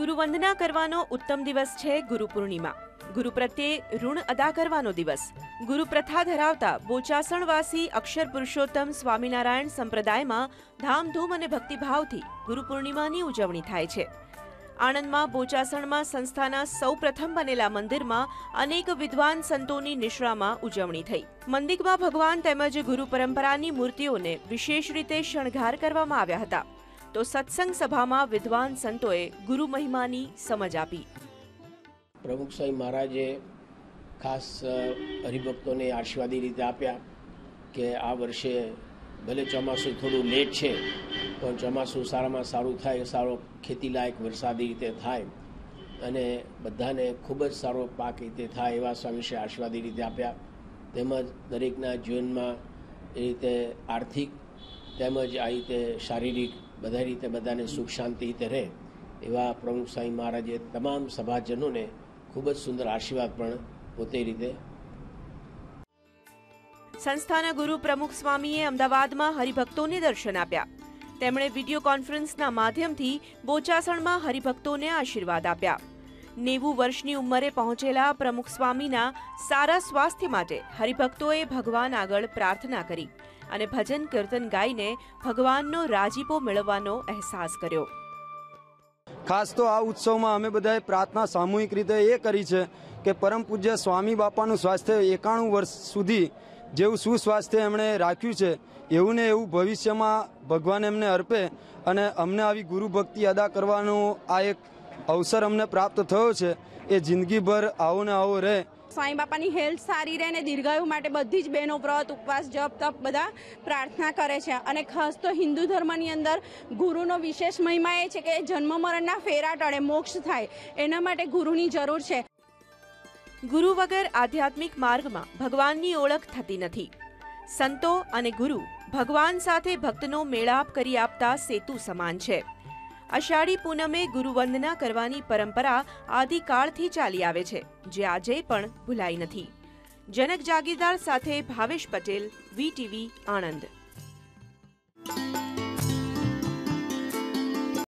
ગુરુવંદના કરવાનો ઉત્તમ દિવસ છે ગુરુ પૂર્ણિમા. ગુરુ પ્રત્યે ઋણ અદા કરવાનો દિવસ. ગુરુ પ્રથા ધરાવતા બોચાસણવાસી અક્ષર પુરુષોત્તમ સ્વામિનારાયણ સંપ્રદાયમાં ધામધૂમ અને ભક્તિભાવથી ગુરુ પૂર્ણિમાની ઉજવણી થાય છે. આણંદમાં બોચાસણમાં સંસ્થાના સૌ પ્રથમ બનેલા મંદિરમાં અનેક વિદ્વાન સંતોની નિશ્રામાં ઉજવણી થઈ. મંદિરમાં ભગવાન તેમજ ગુરુ પરંપરાની મૂર્તિઓને વિશેષ રીતે શણગાર કરવામાં આવ્યા હતા. તો સત્સંગ સભામાં વિદ્વાન સંતોએ ગુરુ મહિમાની સમજ આપી. પ્રમુખ સ્વામી મહારાજે ખાસ હરિભક્તોને આશીર્વાદી રીતે આપ્યા કે આ વર્ષે ભલે ચોમાસું થોડું લેટ છે, પણ ચોમાસું સારામાં સારું થાય, સારો ખેતીલાયક વરસાદી રીતે થાય અને બધાને ખૂબ જ સારો પાક રીતે થાય એવા સ્વામીશ્રી આશીર્વાદી રીતે આપ્યા. તેમજ દરેકના જીવનમાં એ રીતે આર્થિક તેમજ આ રીતે શારીરિક બધા રીતે બધાને સુખ શાંતિ રીતે રહે, એવા પ્રમુખ સ્વામી મહારાજે તમામ સભાજનોને ખૂબ જ સુંદર આશીર્વાદ પણ પોતે રીતે સંસ્થાના ગુરુ પ્રમુખ સ્વામીએ અમદાવાદમાં હરિભક્તોને દર્શન આપ્યા. તેમણે વીડિયો કોન્ફરન્સના માધ્યમથી બોચાસણમાં હરિભક્તોને આશીર્વાદ આપ્યા. નેવું વર્ષની ઉંમરે પહોંચેલા પ્રમુખ સ્વામીના સારા સ્વાસ્થ્ય માટે હરિભક્તોએ ભગવાન આગળ પ્રાર્થના કરી અને ભજન કીર્તન ગાઈને ભગવાનનો રાજીપો મેળવવાનો અહેસાસ કર્યો. ખાસ તો આ ઉત્સવમાં અમે બધાએ પ્રાર્થના સામૂહિક રીતે એ કરી છે કે પરમ પૂજ્ય સ્વામી બાપાનું સ્વાસ્થ્ય એકાણું વર્ષ સુધી જેવું સુસ્વાસ્થ્ય એમણે રાખ્યું છે, એવું ને એવું ભવિષ્યમાં ભગવાન એમને અર્પે અને અમને આવી ગુરુ ભક્તિ અદા કરવાનો આ એક અવસર અમને પ્રાપ્ત થયો છે. એ જિંદગીભર આવો ને આવો રહે. સ્વામી બાપાની હેલ્થ સારી રહે ને દીર્ઘાયુ માટે બધી જ બહેનો વ્રત ઉપવાસ જપ તપ બધા પ્રાર્થના કરે છે. અને ખાસ તો હિન્દુ ધર્મની અંદર ગુરુનો વિશેષ મહિમા એ છે કે જન્મ મરણના ફેરા ટળે મોક્ષ થાય. એના માટે ગુરુની જરૂર છે. ગુરુ વગર આધ્યાત્મિક માર્ગમાં ભગવાનની ઓળખ થતી નથી. સંતો અને ગુરુ ભગવાન સાથે ભક્તનો મેળાપ કરી આપતા સેતુ સમાન છે. અષાઢી પૂનમે ગુરુવંદના કરવાની પરંપરા આદિકાળથી ચાલી આવે છે, જે આજે પણ ભૂલાઈ નથી. જનક જાગીરદાર સાથે ભાવેશ પટેલ વીટીવી આણંદ.